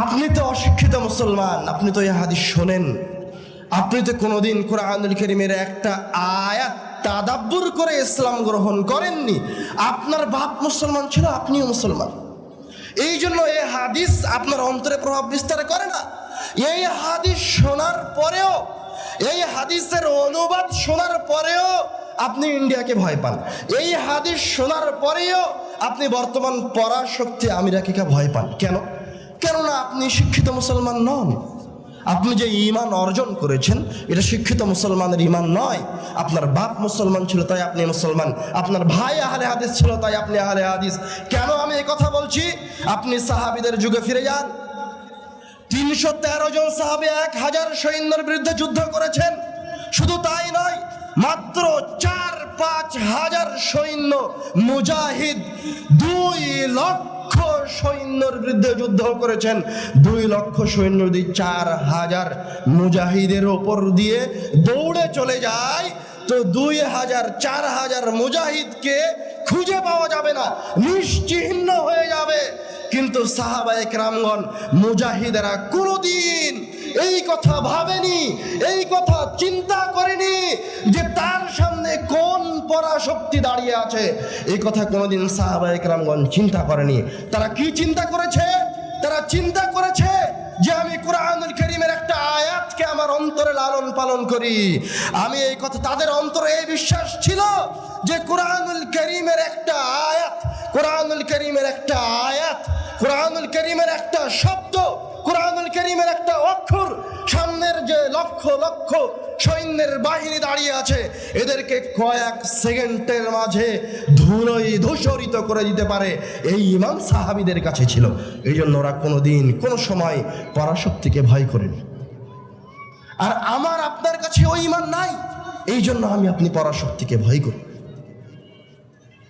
আপনি তো অশিক্ষিত মুসলমান, আপনি তো এই হাদিস শোনেন। আপনি তো কোনোদিন কোরআনুল করিমের একটা আয়াত তাদাব্বুর করে ইসলাম গ্রহণ করেননি। আপনার বাপ মুসলমান ছিল, আপনিও মুসলমান। এই জন্য এই হাদিস আপনার অন্তরে প্রভাব বিস্তার করে না। এই হাদিস শোনার পরেও, এই হাদিসের অনুবাদ শোনার পরেও আপনি ইন্ডিয়াকে ভয় পান। এই হাদিস শোনার পরেও আপনি বর্তমান পরাশক্তি আমিরাকে ভয় পান। কেন? কেননা আপনি শিক্ষিত মুসলমান নন। আপনি যে ইমান অর্জন করেছেন, এটা শিক্ষিত মুসলমানের ইমান নয়। আপনার বাপ মুসলমান ছিল, তাই আপনি মুসলমান। আপনার ভাই আহলে হাদিস ছিল, তাই আপনি আহলে হাদিস। কেন আমি কথা বলছি? আপনি সাহাবিদের যুগে ফিরে যান। তিনশো তেরো জন সাহাবি এক হাজার সৈন্যের বিরুদ্ধে যুদ্ধ করেছেন। শুধু তাই নয়, মাত্র চার পাঁচ হাজার সৈন্য মুজাহিদ দুই লক্ষ সৈন্যর বিরুদ্ধে যুদ্ধ করেছেন। দুই লক্ষ সৈন্য যদি চার হাজার মুজাহিদের ওপর দিয়ে দৌড়ে চলে যায়, তো দুই হাজার, চার হাজার মুজাহিদকে খুঁজে পাওয়া যাবে না, নিশ্চিহ্ন হয়ে যাবে। কিন্তু সাহাবায়ক রামগণ মুজাহিদেরা কোনোদিন এই কথা ভাবেনি, এই কথা চিন্তা করেনি যে তার সামনে কোন পরাশক্তি দাঁড়িয়ে আছে। এই কথা কোনোদিন সাহাবায়ে রামগণ চিন্তা করেনি। তারা কি চিন্তা করেছে? তারা চিন্তা করেছে যে আমি কোরআনুল করিমের একটা আয়াতকে আমার অন্তরে লালন পালন করি। আমি এই কথা তাদের অন্তরে এই বিশ্বাস ছিল যে কোরআনুল করিমের একটা আয়াত, কোরআনুল করিমের একটা আয়াত, কোরআনুল করিমের একটা শব্দ কোরআনুল করিমের একটা অক্ষর, সামনের যে লক্ষ লক্ষ সৈন্যের বাহিনী দাঁড়িয়ে আছে, এদেরকে কয়েক সেকেন্ডের মাঝে ধুলোই ধূসরিত করে দিতে পারে। এই ইমান সাহাবিদের কাছে ছিল। এই জন্য ওরা কোনো দিন কোনো সময় পরাশক্তিকে ভয় করেনি। আর আমার আপনার কাছে ওই ইমান নাই এই জন্য আমি আপনি পরাশক্তিকে ভয় করি।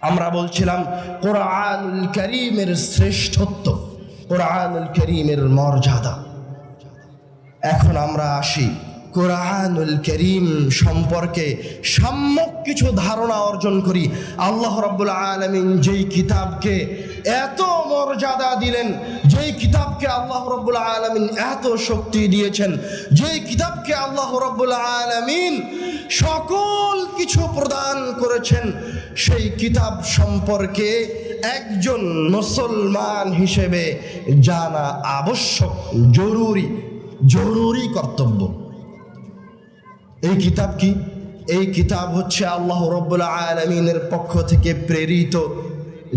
আমরা বলছিলাম, কোরআনুল করিমের শ্রেষ্ঠত্ব কোরআনুল করিমের মর্যাদা। এখন আমরা আসি কোরআনুল করিম সম্পর্কে সম্যক কিছু ধারণা অর্জন করি। আল্লাহ রাব্বুল আলমিন যেই কিতাবকে এত মর্যাদা দিলেন, যেই কিতাবকে আল্লাহ রব্বুল আলমিন এত শক্তি দিয়েছেন, যেই কিতাবকে আল্লাহ রব্বুল আলমিন সকল কিছু প্রদান করেছেন, সেই কিতাব সম্পর্কে একজন মুসলমান হিসেবে জানা আবশ্যক, জরুরি জরুরি কর্তব্য। এই কিতাব কি? এই কিতাব হচ্ছে আল্লাহ রব্বুল আলমিনের পক্ষ থেকে প্রেরিত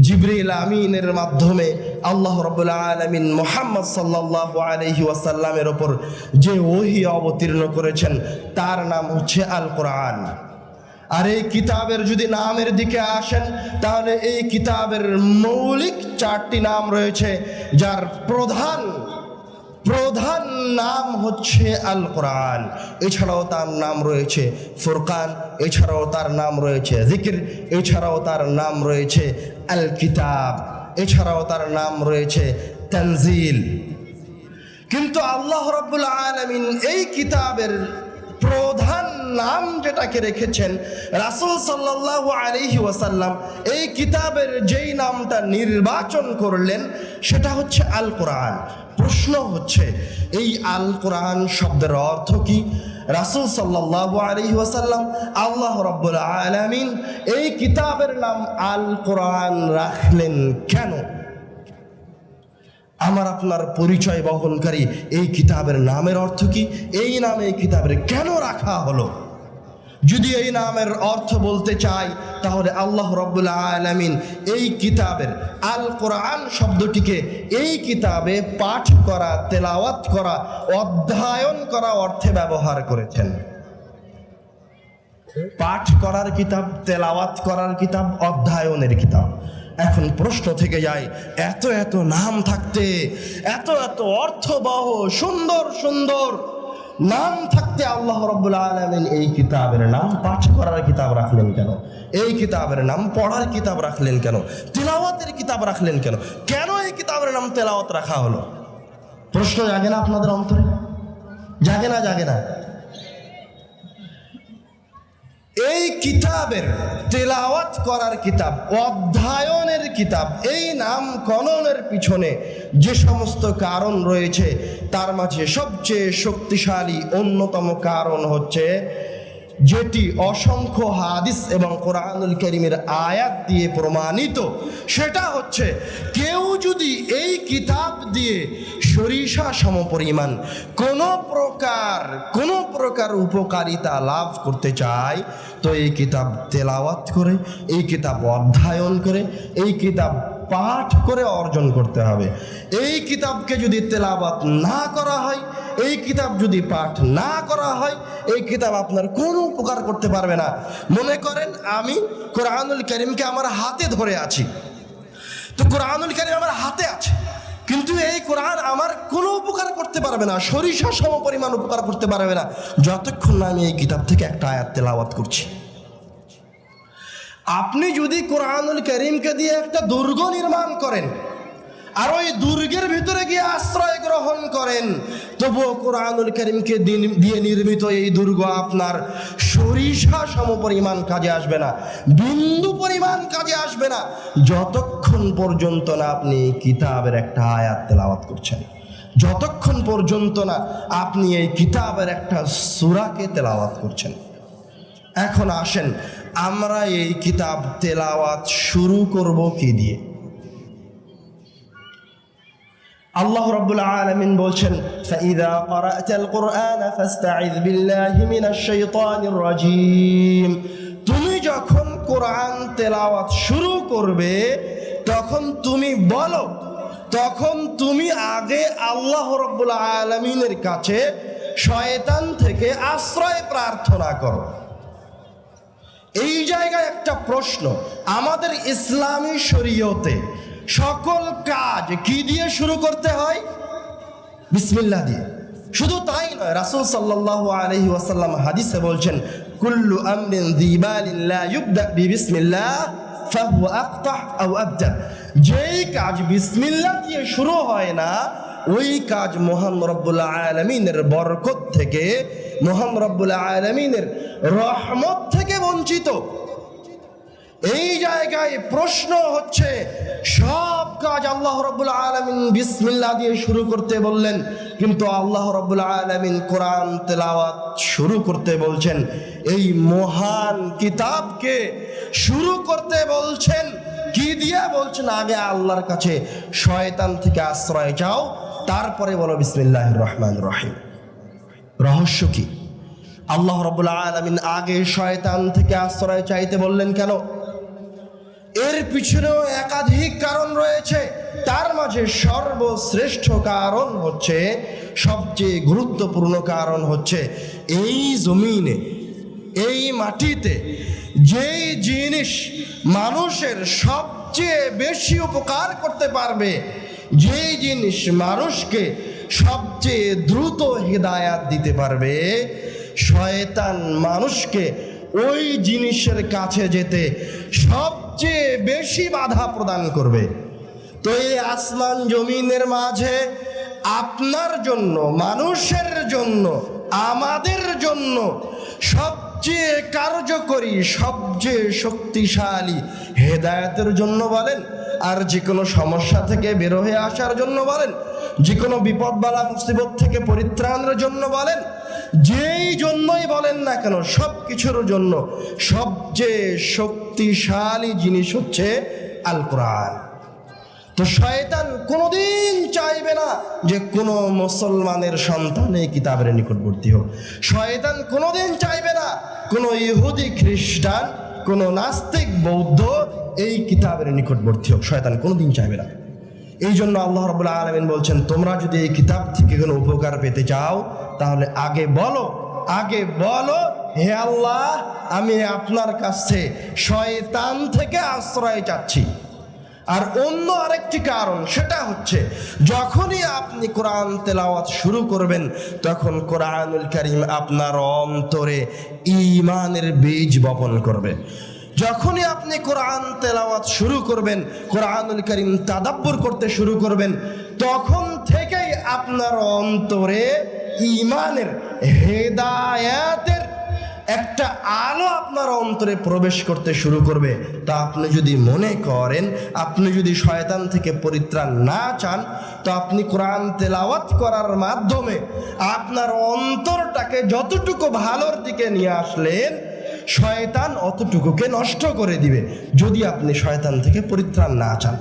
জিবরিল আমিনের মাধ্যমে আল্লাহ রব্বুল আলমিন মোহাম্মদ সাল্লাহ আলহি ওয়াসাল্লামের ওপর যে ওহি অবতীর্ণ করেছেন, তার নাম হচ্ছে আল কোরআন আর এই কিতাবের যদি নামের দিকে আসেন, তাহলে এই কিতাবের মৌলিক চারটি নাম রয়েছে, যার প্রধান প্রধান নাম হচ্ছে আল কোরআন এছাড়াও তার নাম রয়েছে ফুরকান, এছাড়াও তার নাম রয়েছে জিকির, এছাড়াও তার নাম রয়েছে আল কিতাব এছাড়াও তার নাম রয়েছে তানজিল। কিন্তু আল্লাহ রব্বুল আলমিন এই কিতাবের নাম যেটাকে রেখেছেন রাসুল সাল্লাহ আলহি ওয়াসাল্লাম, এই কিতাবের যেই নামটা নির্বাচন করলেন, সেটা হচ্ছে আল কোরআন প্রশ্ন হচ্ছে, এই আল কোরআন শব্দের অর্থ কি? রাসুল সাল্লাহ আলহি ওয়াসাল্লাম, আল্লাহ রব্বুল আলমিন এই কিতাবের নাম আল কোরআন রাখলেন কেন? আমার আপনার পরিচয় বহনকারী এই কিতাবের নামের অর্থ কি? এই নামে এই কিতাবের কেন রাখা হলো? যদি এই নামের অর্থ বলতে চাই, তাহলে আল্লাহ রব্বুল আলমিন এই কিতাবের আল কোরআন শব্দটিকে এই কিতাবে পাঠ করা, তেলাওয়াত করা, অধ্যয়ন করা অর্থে ব্যবহার করেছেন। পাঠ করার কিতাব, তেলাওয়াত করার কিতাব, অধ্যয়নের কিতাব। এখন প্রশ্ন থেকে যায়, এত এত নাম থাকতে, এত এত অর্থবহ, সুন্দর সুন্দর নাম থাকতে আল্লাহ রব্বুল আলমিন এই কিতাবের নাম পাঠ করার কিতাব রাখলেন কেন? এই কিতাবের নাম পড়ার কিতাব রাখলেন কেন? তেলাওয়াতের কিতাব রাখলেন কেন? কেন এই কিতাবের নাম তেলাওয়াত রাখা হলো? প্রশ্ন জাগে না আপনাদের অন্তরে? জাগে না জাগে না। এই কিতাবের তেলাওয়াত করার কিতাব, অধ্যয়নের কিতাব, এই নাম কননের পিছনে যে সমস্ত কারণ রয়েছে, তার মাঝে সবচেয়ে শক্তিশালী অন্যতম কারণ হচ্ছে যেটি অসংখ্য হাদিস এবং কোরআনুল করিমের আয়াত দিয়ে প্রমাণিত। সেটা হচ্ছে কেউ যদি এই কিতাব দিয়ে সরিষা সমপরিমাণ কোনো প্রকার কোনো প্রকার উপকারিতা লাভ করতে চায় এই কিতাব তেলাওয়াত করে, এই কিতাব অধ্যয়ন করে, এই কিতাব পাঠ করে অর্জন করতে হবে। এই কিতাবকে যদি তেলাওয়াত না করা হয়, এই কিতাব যদি পাঠ না করা হয়, এই কিতাব আপনার কোনো উপকার করতে পারবে না। মনে করেন আমি কোরআনুল করিমকে আমার হাতে ধরে আছি। তো কোরআনুল করিম আমার হাতে আছে। কিন্তু এই কোরআন আমার কোনো উপকার করতে পারবে না সরিষা সম পরিমাণ উপকার করতে পারবে না। যতক্ষণ না আমি এই কিতাব থেকে একটা আয়াত তেলাওয়াত করছি। আপনি যদি কোরআনুল করিমকে দিয়ে একটা দুর্গ নির্মাণ করেন আর ওই দুর্গের ভিতরে গিয়ে আশ্রয় গ্রহণ করেন। তবুও কোরআনুল করিমকে দিন- দিয়ে নির্মিত এই দুর্গ আপনার সরিষা সম পরিমাণ কাজে আসবে না, বিন্দু পরিমাণ কাজে আসবে না, যতক্ষণ পর্যন্ত না আপনি কিতাবের একটা আয়াত তেলাওয়াত করছেন। যতক্ষণ পর্যন্ত না আপনি এই কিতাবের একটা সুরাকে তেলাওয়াত করছেন। এখন আসেন, আমরা এই কিতাব তেলাওয়াত শুরু করব কি দিয়ে? আল্লাহ রাব্বুল আলামিন বলছেন তুমি যখন কোরআন তেলাওয়াত শুরু করবে, তখন তুমি বলো, তখন তুমি আগে আল্লাহ রাব্বুল আলামিনের কাছে শয়তান থেকে আশ্রয় প্রার্থনা করো। এই জায়গায় একটা প্রশ্ন, আমাদের ইসলামী শরীয়তে সকল কাজ কি দিয়ে শুরু করতে হয়? বিসমিল্লাহ দিয়ে। শুধু তাই নয়, রাসূল সাল্লাল্লাহু আলাইহি ওয়াসাল্লাম হাদিসে বলছেন, কুল্লু আমরিন যিবালিন লা ইবদা বিবিসমিল্লাহ ফাহুয়া আকতাহ আও আবদা যেই কাজ বিসমিল্লাহ দিয়ে শুরু হয় না, ওই কাজ মহান রব্বুল আলমিনের বরকত থেকে, মহান রব্বুল আলমিনের রহমত থেকে বঞ্চিত। এই জায়গায় প্রশ্ন হচ্ছে, সব কাজ আল্লাহ রব্বুল আলমিন বিসমিল্লা দিয়ে শুরু করতে বললেন, কিন্তু আল্লাহ রব্বুল আলমিন কোরআন তেলাওয়াত শুরু করতে বলছেন, এই মহান কিতাবকে শুরু করতে বলছেন, কি দিয়ে বলছেন? আগে আল্লাহর কাছে শয়তান থেকে আশ্রয় চাও, তারপরে বলো বিসমিল্লাহ রহমান রহিম। রহস্য কি? আল্লাহ রব্বুল আলমিন আগে শয়তান থেকে আশ্রয় চাইতে বললেন কেন? এর পিছনেও একাধিক কারণ রয়েছে। তার মাঝে সর্বশ্রেষ্ঠ কারণ হচ্ছে, সবচেয়ে গুরুত্বপূর্ণ কারণ হচ্ছে এই জমিনে, এই মাটিতে যেই জিনিস মানুষের সবচেয়ে বেশি উপকার করতে পারবে, যেই জিনিস মানুষকে সবচেয়ে দ্রুত হৃদায়াত দিতে পারবে, শয়তান মানুষকে ওই জিনিসের কাছে যেতে সবচেয়ে বেশি বাধা প্রদান করবে। তো এই আসমান জমিনের মাঝে আপনার জন্য, মানুষের জন্য, আমাদের জন্য সবচেয়ে কার্যকরী, সবচেয়ে শক্তিশালী হেদায়তের জন্য বলেন, আর যে কোনো সমস্যা থেকে বের হয়ে আসার জন্য বলেন, যে কোনো বিপদবালা, মুসিবত থেকে পরিত্রাণের জন্য বলেন যেই জন্যই বলেন না কেন, সব কিছুর জন্য সবচেয়ে শক্তিশালী জিনিস হচ্ছে আল কোরআন তো শয়তান কোনোদিন চাইবে না যে কোনো মুসলমানের সন্তান এই কিতাবের নিকটবর্তী হোক। শয়তান কোনোদিন চাইবে না কোনো ইহুদি, খ্রিস্টান, কোনো নাস্তিক, বৌদ্ধ এই কিতাবের নিকটবর্তী হোক। শয়তান কোনোদিন চাইবে না। এই জন্য আল্লাহ রবুল্লা আলমিন বলছেন, তোমরা যদি এই কিতাব থেকে কোনো উপকার পেতে চাও, তাহলে আগে বলো আগে বলো, হে আল্লাহ, আমি আপনার কাছে শয়তান থেকে আশ্রয় চাচ্ছি। আর অন্য আরেকটি কারণ, সেটা হচ্ছে, যখনই আপনি কোরআন তেলাওয়াত শুরু করবেন, তখন কোরআনুল করিম আপনার অন্তরে ইমানের বীজ বপন করবে। যখনই আপনি কোরআন তেলাওয়াত শুরু করবেন, কোরআনুল করিম তাদাব্বুর করতে শুরু করবেন, তখন থেকেই আপনার অন্তরে ইমানের হেদায়াতের একটা আলো আপনার অন্তরে প্রবেশ করতে শুরু করবে। তা আপনি যদি মনে করেন, আপনি যদি শয়তান থেকে পরিত্রাণ না চান, তো আপনি কোরআন তেলাওয়াত করার মাধ্যমে আপনার অন্তরটাকে যতটুকু ভালোর দিকে নিয়ে আসলেন শয়তান অতটুকুকে নষ্ট করে দিবে যদি আপনি শয়তান থেকে পরিত্রাণ না চান।